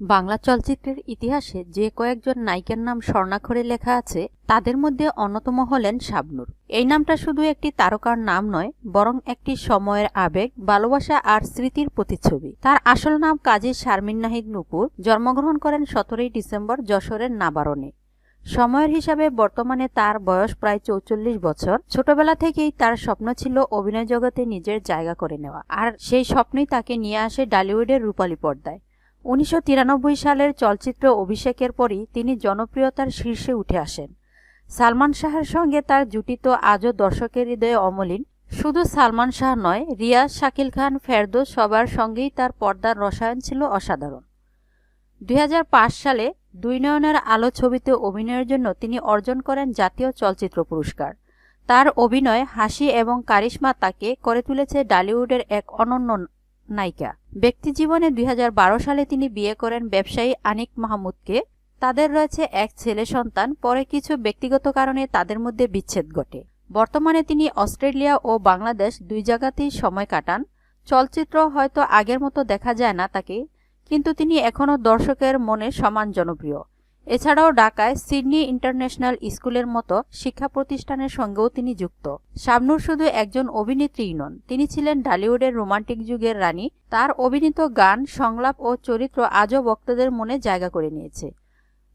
বাংলা চলচ্চিত্রের ইতিহাসে যে কয়েকজন নায়িকার নাম স্বর্ণাক্ষরে লেখা আছে, তাদের মধ্যে অন্যতম হলেন শাবনূর। এই নামটা শুধু একটি তারকার নাম নয়, বরং একটি সময়ের আবেগ, ভালোবাসা আর স্মৃতির প্রতিচ্ছবি। তার আসল নাম কাজী শারমিন নাহিদ নুপুর, জন্মগ্রহণ করেন সতেরোই ডিসেম্বর যশোরের নাবারণে। সময়ের হিসাবে বর্তমানে তার বয়স প্রায় চৌচল্লিশ বছর। ছোটবেলা থেকেই তার স্বপ্ন ছিল অভিনয় জগতে নিজের জায়গা করে নেওয়া, আর সেই স্বপ্নই তাকে নিয়ে আসে ডালিউডের রূপালী পর্দায়। উনিশশো তিরানব্বই সালের চলচ্চিত্র অভিষেকের পরই তিনি জনপ্রিয়তার শীর্ষে উঠে আসেন। সালমান শাহের সঙ্গে তার জুটি তো আজও দর্শকের হৃদয়ে অমলিন। শুধু সালমান শাহ নয়, রিয়াজ, শাকিল খান, ফেরদোস সবার সঙ্গেই তার পর্দার রসায়ন ছিল অসাধারণ। দুই হাজার পাঁচ সালে দুই নয়নের আলো ছবিতে অভিনয়ের জন্য তিনি অর্জন করেন জাতীয় চলচ্চিত্র পুরস্কার। তার অভিনয় হাসি এবং কারিশমা তাকে করে তুলেছে ডালিউডের এক অনন্য নায়িকা। ব্যক্তিজীবনে দু হাজার বারো সালে তিনি বিয়ে করেন ব্যবসায়ী আনিক মাহমুদকে। তাদের রয়েছে এক ছেলে সন্তান, পরে কিছু ব্যক্তিগত কারণে তাদের মধ্যে বিচ্ছেদ ঘটে। বর্তমানে তিনি অস্ট্রেলিয়া ও বাংলাদেশ দুই জায়গাতেই সময় কাটান। চলচ্চিত্র হয়তো আগের মতো দেখা যায় না তাকে, কিন্তু তিনি এখনও দর্শকের মনে সমান জনপ্রিয়। এছাড়াও ঢাকায় সিডনি ইন্টারন্যাশনাল স্কুলের মতো শিক্ষা প্রতিষ্ঠানের সঙ্গেও তিনি যুক্ত। শাবনূর শুধু একজন অভিনেত্রীই নন, তিনি ছিলেন ঢালিউডের রোমান্টিক যুগের রানী। তার অভিনীত গান, সংলাপ ও চরিত্র আজও ভক্তদের মনে জায়গা করে নিয়েছে।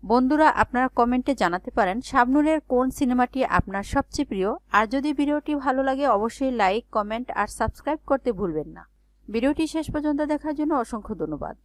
বন্ধুরা, আপনারা কমেন্টে জানাতে পারেন শাবনূরের কোন সিনেমাটি আপনার সবচেয়ে প্রিয়। আর যদি ভিডিওটি ভালো লাগে, অবশ্যই লাইক, কমেন্ট আর সাবস্ক্রাইব করতে ভুলবেন না। ভিডিওটি শেষ পর্যন্ত দেখার জন্য অসংখ্য ধন্যবাদ।